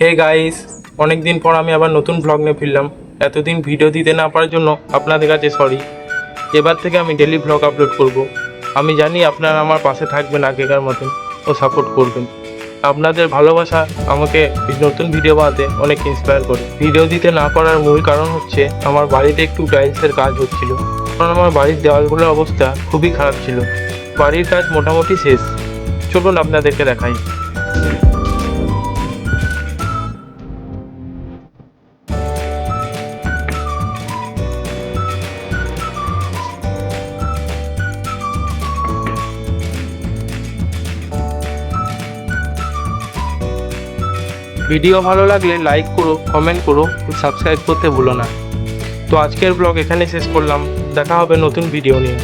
Hey guys অনেক দিন পর আমি আবার নতুন ব্লগ নিয়ে ফিরলাম। এতদিন ভিডিও দিতে না পারার জন্য আপনাদের কাছে সরি এবার থেকে আমি ডেলি ব্লগ আপলোড করব। আমি জানি আপনারা আমার পাশে থাকবেন আগেকার মতন ও সাপোর্ট করবেন। আপনাদের ভালোবাসা আমাকে নতুন ভিডিও বানাতে অনেক ইন্সপায়ার করে। ভিডিও দিতে না পারার মূল কারণ হচ্ছে আমার বাড়িতে একটু টাইলসের কাজ হচ্ছিল। কারণ আমার বাড়ির দেওয়ালগুলোর অবস্থা খুবই খারাপ ছিল। বাড়ির কাজ মোটামুটি শেষ। চলুন আপনাদেরকে দেখাই। ভিডিও ভালো লাগলে লাইক করো কমেন্ট করো সাবস্ক্রাইব করতে ভুলো না। তো আজকের ব্লগ এখানে শেষ করলাম। দেখা হবে নতুন ভিডিও নিয়ে।